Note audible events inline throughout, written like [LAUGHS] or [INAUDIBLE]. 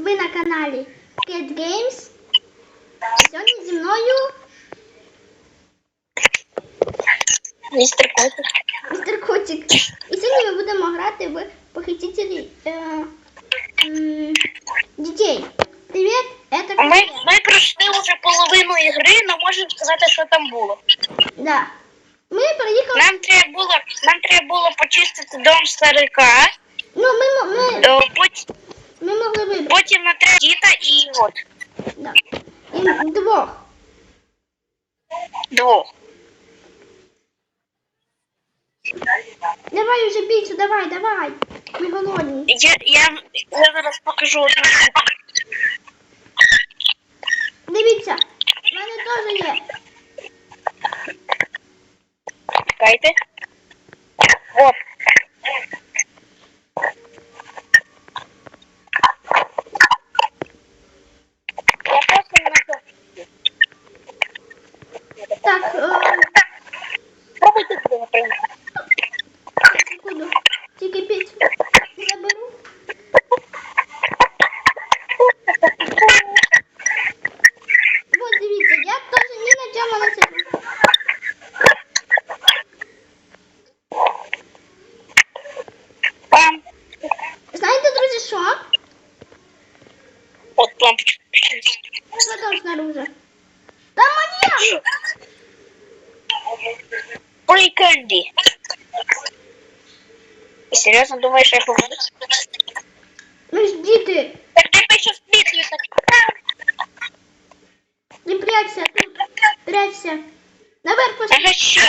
ви на каналі Cat Games. Сьогодні зі мною Містер Котик. містер Котик. І сьогодні ми будемо грати в похитителі е, м, дітей. Привіт, это Ми, Коля. ми пройшли вже половину ігри, але можемо сказати, що там було. Да. Ми приїхали. Нам треба було, нам треба було почистити дом старика, Ну, ми, мо- ми, е, потім, ми могли вибрати. потім на треба діта і от Да. І двох. двох. Давай уже більше, давай, давай. Ми голодні. Я, я, я зараз покажу одну. Дивіться, в мене теж є. Чекайте. От. Серйозно думаєш, що я побуду? Ми ж діти. Так ти пише світлю, так. Не прячься тут. Прячься. Наверх пошли. Ага, ще.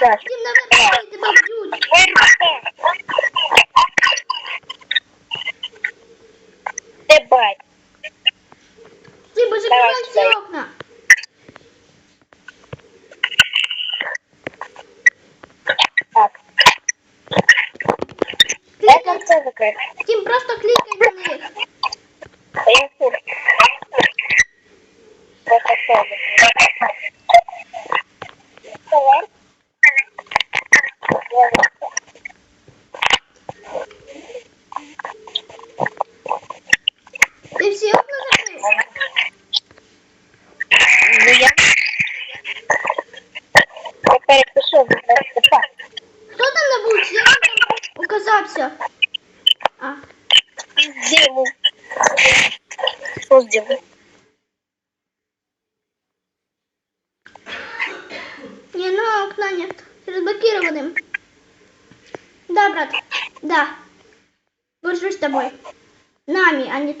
Да. Тим наверх пошли, тебе б'ють. Ой, рука. Ти бать. Тим, бо закривай всі Давай, окна. Тим, просто клікай на них. Та я в курсі. Просто це закрити. Давай. Ти всі окна закрив? Ну я. Я перепишу, так. Хто там на вулиці? Я там оказався.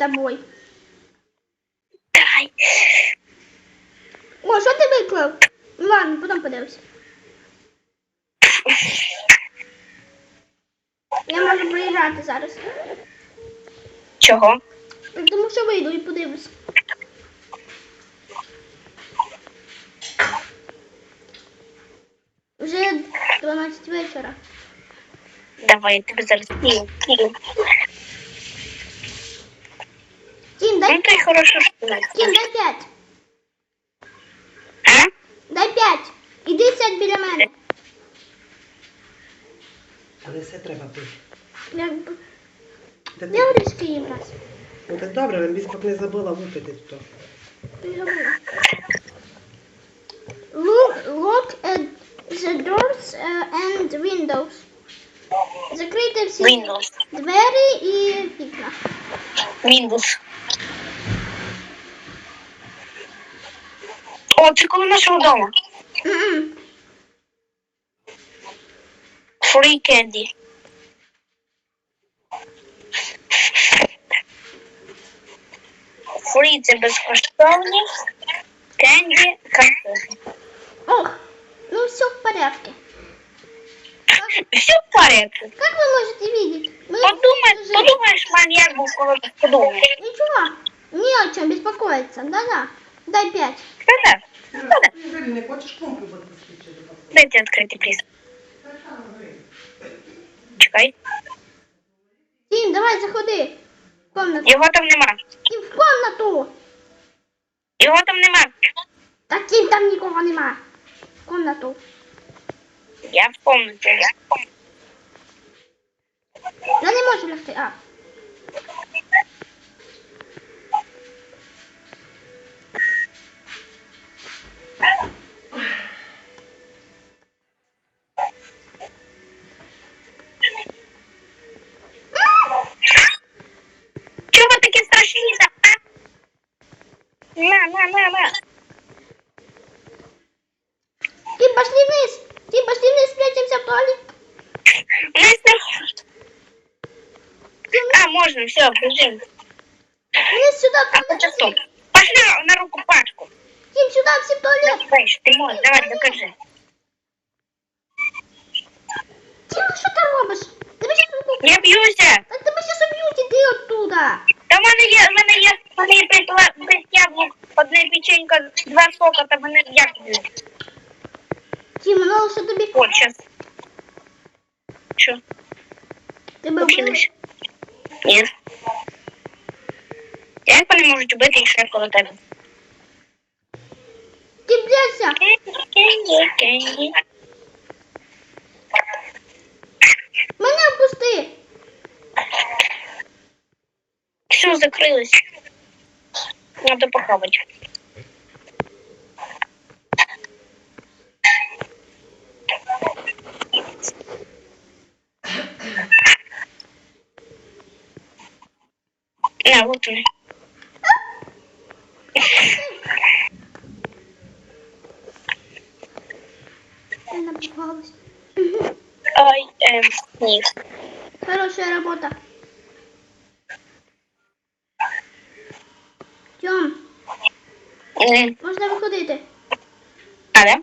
Тобой. Дай. О, що ти виклав? Ну ладно, потім подивимось. Я можу приїжджати зараз. Чого? Тому що вийду і подивлюсь. Вже 12 вечора. Давай, я тебе зараз кину. кину. Тім, дай, Ну ти хорошо сказати. Тім, дай 5. А? Дай 5. Іди сядь біля мене. Але все треба пити. Як... Та Я ти- горішки їм раз. Ну так добре, але місь поки не забула випити то. Ти забула. Look, look at the doors uh, and windows. Закрийте всі Windows. двері і вікна. Windows. О, це коло нашого дому. М-м. Free candy. Free це безкоштовні. Candy конфети. Ох, ну все в порядке. Как, Все в порядку. как вы можете видеть? Мы Подумай, жили- подумаєш, маньяк був коли подумаєш. Ничего, не о чем беспокоиться. Да-да, дай пять. Та-да. Ти взагалі не хочеш компи підключити? Дайте відкрити, пліз. Чекай. Тим, давай заходи. В комнату. Його там нема. Тим, в комнату. Його там нема. Так Тим, там нікого нема. В комнату. Я в комнаті. Я в комнаті. Я не можу лягти. А. Чого таке страшні На, на, на, на. Ти пошли вниз! Ти пошли вниз, спрячемся в туалет. А, можно, все, бежим. в туалет. Знаєш, ти можеш, давай, докажи. Тим, що ти робиш? Тебе щас уб'ють. Я б'юся. Та тебе щас уб'ють, іди оттуда. Та в мене є, в мене є, в мене є п'ять ла- п'ять яблук, одне печенька, два сока, та мене як б'ють. Тим, ну що тобі? От, щас. Що? Тебе вбили? Учились? Ні. Як вони можуть убити, якщо я коло тебе? Ти б'єшся. Кенді, кенді. Мене впусти. Все, закрылось. Надо похавать. На, вот он. Нет. Хорошая работа. Тьом, М, можна виходити. А, да?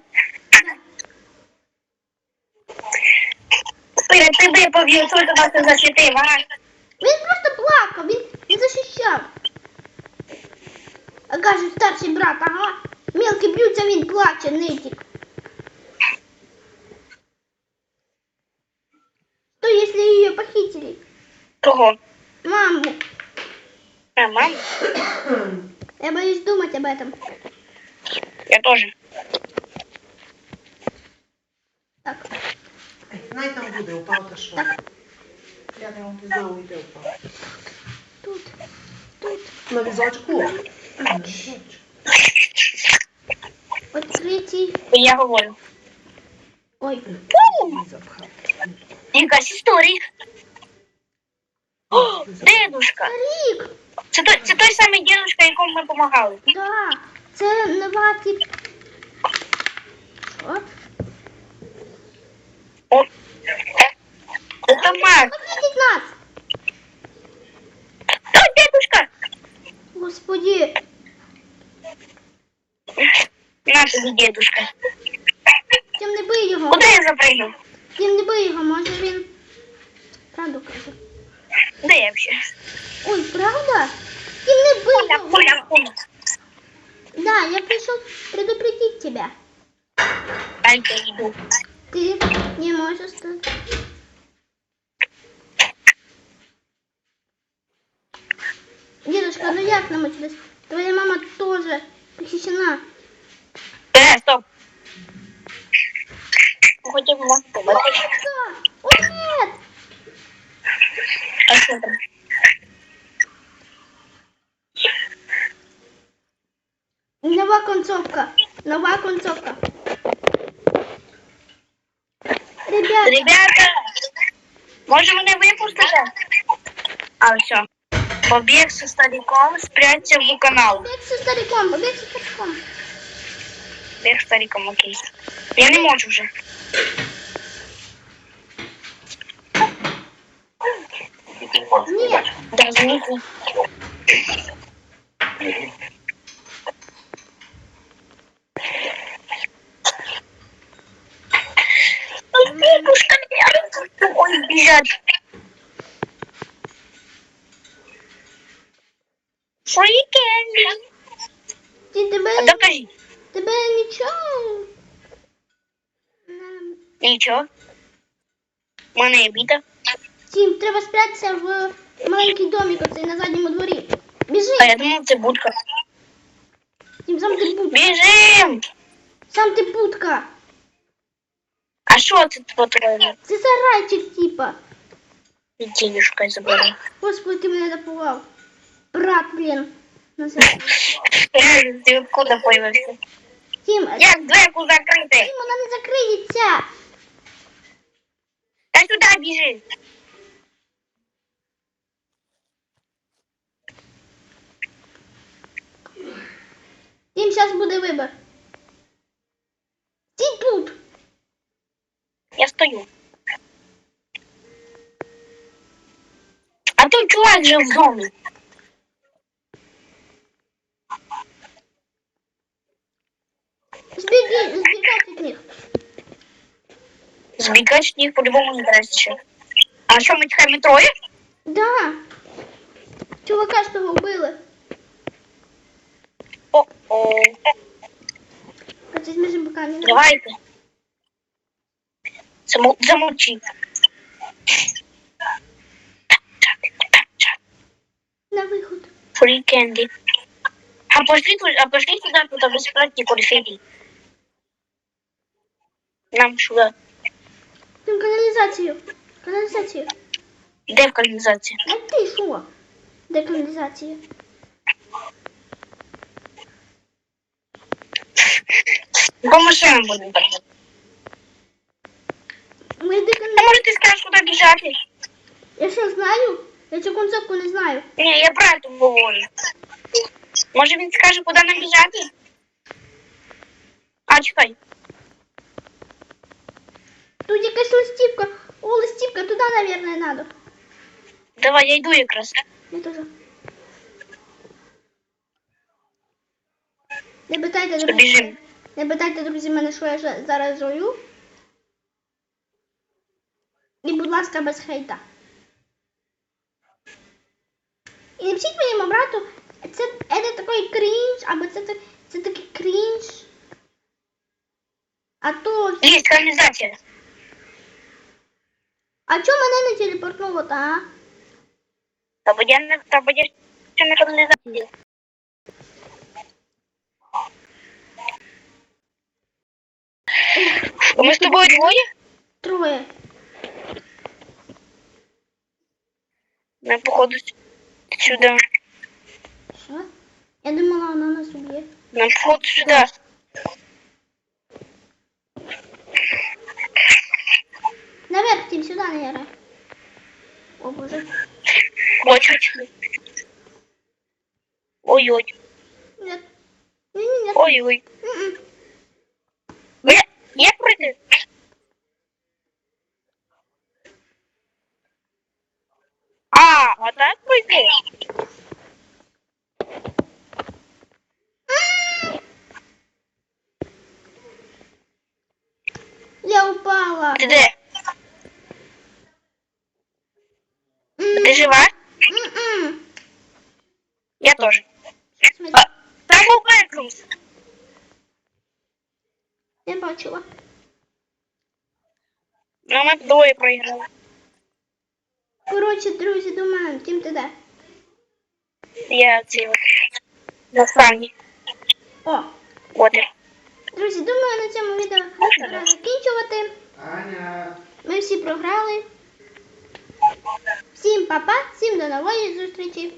Перед тебе поб'ю, що ти нас не защитив, а? Він просто плакав, він, він захищав. А каже, старший брат, ага. Мелкий б'ються, він плаче, нитик. Кого? Маму. А, мам? [COUGHS] Я боюсь думать об этом. Я тоже. Так, Ай, Най там буде, упав та що. так, Я не впізнав, де упав. тут, тут. На візочку. А, на візочку. Открытий. Я говорю. Ой, Не запхав. О, дедушка. старик. Це той, це той самий дедушка, якому ми допомагали. Да, це нова тип. Що? О, це Макс. Похитить нас. Той дедушка. Господи. На тобі дедушка. Тим не бий його. Куди я запрыгнув? Тим не бий його, може він. Правду каже. Де я взагалі? Ой, правда? Тим не бий Пуля, його. пуля, пуля. Да, я пришел предупредить тебя. Я йду. Ты не можешь стать. Дедушка, ну як намучилась? Твоя мама тоже похищена. Е, стоп. Хотів вас побачити. Да. О, нет! А що там? Нова концовка. Нова концовка. Ребята, Ребята, може мене випустите? А, все. Побіг со стариком, спрячься в канал. побег со стариком, побег со стариком. Біг стариком, окей. Я не можу вже. Нет, Да, звуку. Ой, бабушка, я- Ой, бежать. Free candy. ти тебе, А докажи. тебе нічого. Ем, Нічого. У мене є біта. Тім, треба спрятатися в маленький домик оцей на задньому дворі. Біжи, А я думав, це будка. Тім, сам ти будка. Біжим! Сам ти будка. А що це по-твоєму? Це сарайчик, типа. Дідушка забрала. Господи, ти мене напугав. Брат, блін. Називай. [LAUGHS] Ти откуда появився? Тім, Як дверку закрити? Тім, вона не закриється. Та сюди біжи. зараз буде вибір. Стій тут. Я стою. А той чувак же в домі. Збіги, збігай від них. Збігати з них по-любому не краще. А що, ми чекаємо троє? Да. Чувака ж того вбили. О-о. А це зміжемо поки не Давайте. Замол- Замолчи. на виход. Free candy. А пошли, ту- а пошли туда, туда бесплатные конфеты. Нам сюда. Там каналізацію. Каналізацію. Де в каналізації? А ти що? Де каналізація? По машинам будемо. бігати. Ми де Та каналізація. може ти скажеш, куди біжати? Я що знаю? Я цю концепку не знаю. Ні, я брату говорю. Може він скаже, куди нам біжати? А, чекай. Тут якась листівка. О, листівка, туди, наверное, надо. Давай, я йду якраз. Я теж. Не питайте, друзі. Біжимо. Не питайте, друзі, мене, що я зараз жую. І, будь ласка, без хейта. І напишіть моєму брату, це, це такий крінж, або це, так- це такий крінж. А то. Є каналізація. А чому мене не телепортнуло, та? а? Та бо я не, та бо я ще не каналізація. Ми з тобою двоє? Троє. Ми, походу, сюди. Що? Я думала, вона нас уб'є. Нам, походу, сюди. Наверх, тим сюди, наверное. О, боже. Хочу. Ой-ой. Нет. Ні, ні, ні. Ой-ой. Пройти? Я упала. Ти де? М, Ти жива? м-м. Я А, там був Бекрумс. Я бачила. Ми двоє проіграли. Коротше, друзі, думаю, тим ти де. Я ціла. На самі. О, От друзі, думаю, на цьому відео пора закінчувати. Аня. Ми всі програли. Всім па-па, всім до нової зустрічі.